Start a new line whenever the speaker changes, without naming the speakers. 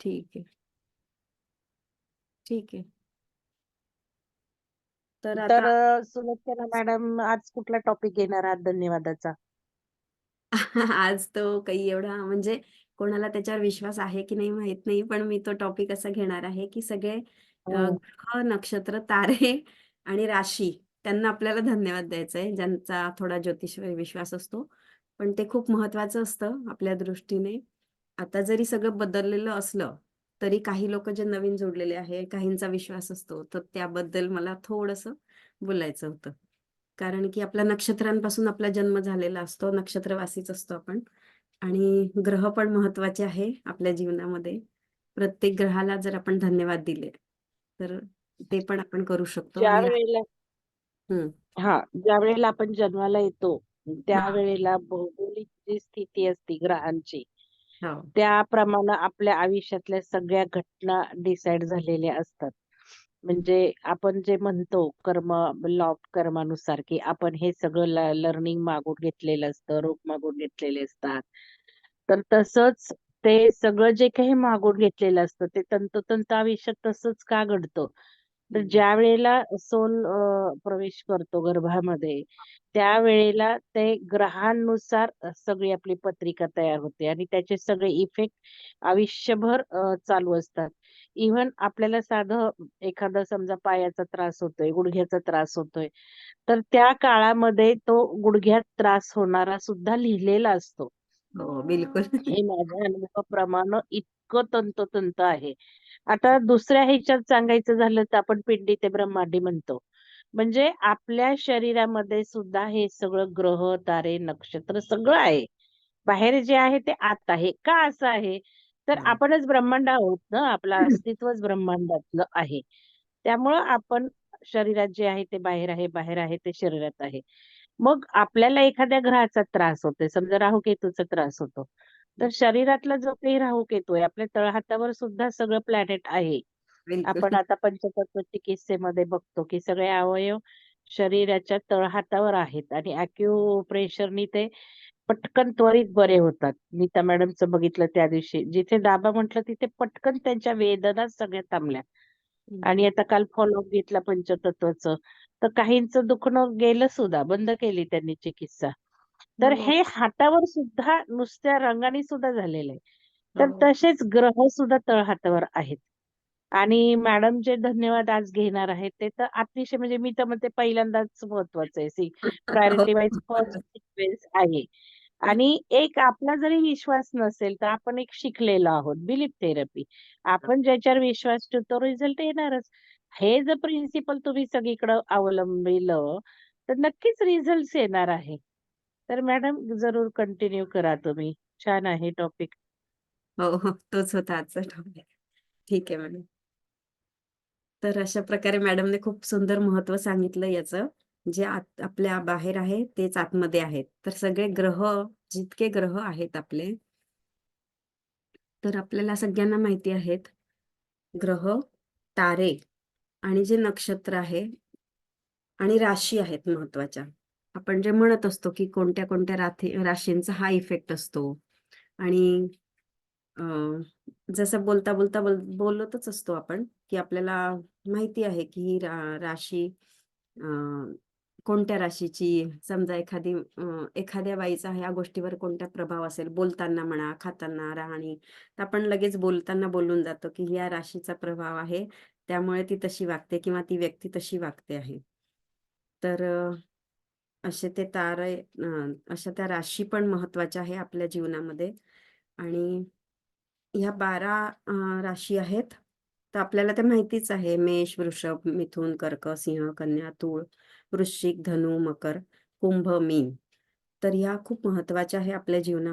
ठीक आहे. ठीक आहे. तर
तर
आता
सुलोचना मॅडम आज कुठला टॉपिक घेणार आहात धन्यवादाचा?
आज तो काही एवढा म्हणजे कोणाला त्याच्यावर विश्वास आहे की नाही माहीत नाही पण मी तो टॉपिक असा घेणार आहे की सगळे अ,
हम्म.
ग्रह नक्षत्र तारे आणि राशी त्यांना आपल्याला धन्यवाद द्यायचा आहे ज्यांचा थोडा ज्योतिषवर विश्वास असतो. पण ते खूप महत्वाचं असतं आपल्या दृष्टीने. आता जरी सगळं बदललेलं असलं तरी काही लोक जे नवीन जोडलेले आहे काहींचा विश्वास असतो तर त्याबद्दल मला थोडंसं बोलायचं होतं. कारण की आपल्या नक्षत्रांपासून आपला जन्म झालेला असतो नक्षत्रवासीच असतो आपण. आणि ग्रह पण महत्त्वाचे आहे आपल्या जीवनामध्ये. प्रत्येक ग्रहाला जर आपण धन्यवाद दिले तर ते पण आपण करू शकतो.
ज्या वेळेला
हम्म,
हा ज्या वेळेला आपण जन्माला येतो
हा,
त्यावेळेला भौगोलिक जी स्थिती असते ग्रहांची
हो.
त्याप्रमाणे आपल्या आयुष्यातल्या सगळ्या घटना डिसाईड झालेल्या असतात. म्हणजे आपण जे म्हणतो कर्म लॉ ऑफ कर्मानुसार की आपण हे सगळं लर्निंग मागून घेतलेलं असतं रोग मागून घेतलेले असतात. तर तसंच ते सगळं जे काही मागून घेतलेलं असतं ते तंतोतंत आयुष्यात तसंच का घडतं? तर ज्या वेळेला सोल प्रवेश करतो गर्भामध्ये त्यावेळेला ते ग्रहांनुसार अ, सगळी आपली पत्रिका तयार होते आणि त्याचे सगळे इफेक्ट आयुष्यभर अ, चालू असतात. इव्हन आपल्याला साधं एखादा समजा पायाचा त्रास होतोय गुडघ्याचा त्रास होतोय तर त्या काळामध्ये तो गुडघ्यात त्रास होणारा सुद्धा लिहिलेला असतो.
हो बिलकुल.
हे माझ्या अनुभवाप्रमाणे इतकं तंतोतंत आहे. आता दुसऱ्या ह्याच्यात सांगायचं झालं तर आपण पिंडी ते ब्रह्मांडी म्हणतो. म्हणजे आपल्या शरीरामध्ये सुद्धा हे सगळं ग्रह तारे नक्षत्र सगळं आहे. बाहेर जे आहे ते आत आहे. का असं आहे? तर आपणच ब्रह्मांड आहोत ना. आपलं अस्तित्वच ब्रह्मांडातलं आहे. त्यामुळं आपण शरीरात जे आहे ते बाहेर आहे बाहेर आहे ते शरीरात आहे. मग आपल्याला एखाद्या ग्रहाचा त्रास होतोय. समजा राहू केतूचा त्रास होतो. तर शरीरातला जो काही राहू केतू आहे आपल्या तळहातावर सुद्धा सगळं प्लॅनेट आहे.
बिलकुल.
आपण आता पंचतत्व चिकित्सेमध्ये बघतो की सगळे अवयव शरीराच्या तळहातावर आहेत आणि अॅक्युप्रेशरनी ते पटकन त्वरित बरे होतात. नीता मॅडमचं बघितलं त्या दिवशी. जिथे दाबा म्हटलं तिथे पटकन त्यांच्या वेदना सगळ्या थांबल्या. आणि आता काल फॉलोअप घेतला पंचतत्वाचं. तर काहींचं दुखणं गेलं सुद्धा बंद केली त्यांनी चिकित्सा. तर
हो,
हातावर सुद्धा नुसत्या रंगाने सुद्धा झालेलं आहे. तर. तसेच ग्रह सुद्धा तळहातावर आहेत. आणि मॅडम जे धन्यवाद आज घेणार आहेत ते तर अतिशय म्हणजे मी तर म्हणते पहिल्यांदाच महत्वाचं आहे. See priority wise first sequence आहे. आणि एक आपला जरी विश्वास नसेल तर आपण एक शिकलेलो आहोत. Belief therapy. आपण ज्याच्यावर विश्वास ठेवतो रिझल्ट येणारच. हे जर प्रिन्सिपल तुम्ही सगळीकडे अवलंबिलं तर नक्कीच रिझल्ट येणार आहे. तर मॅडम जरूर कंटिन्यू करा तुम्ही. छान आहे टॉपिक
हो हो तोच होता आजचा टॉपिक ठीक आहे मॅडम. तर अशा प्रकारे मॅडमने खूप सुंदर महत्त्व सांगितलं याचं. जे आत आपल्या बाहेर आहे तेच आतमध्ये आहेत. तर सगळे ग्रह जितके ग्रह आहेत आपले तर आपल्याला सगळ्यांना माहिती आहेत ग्रह तारे आणि जे नक्षत्र आहे आणि राशी आहेत महत्त्वाच्या आपण जे म्हणत असतो की कोणत्या कोणत्या राशी राशींचा हा इफेक्ट असतो. आणि जसं बोलता बोलता बोल बोलतच असतो आपण की आपल्याला माहिती आहे की ही रा राशी कोणत्या राशीची समजा एखादी एखाद्या बाईचा ह्या गोष्टीवर कोणता प्रभाव असेल बोलताना म्हणा खाताना राहणी तर आपण लगेच बोलताना बोलून जातो की ह्या राशीचा प्रभाव आहे त्यामुळे ती तशी वागते किंवा ती व्यक्ती तशी वागते आहे. तर असे ते तारे अशा त्या राशी पण महत्त्वाच्या आहे आपल्या जीवनामध्ये. आणि ह्या बारा राशी आहेत तर आपल्याला ते माहितीच आहे. मेष वृषभ मिथुन कर्क सिंह कन्या तूळ वृश्चिक धनु मकर कुंभ मीन. तर ह्या खूप महत्त्वाच्या आहे आपल्या जीवनामध्ये.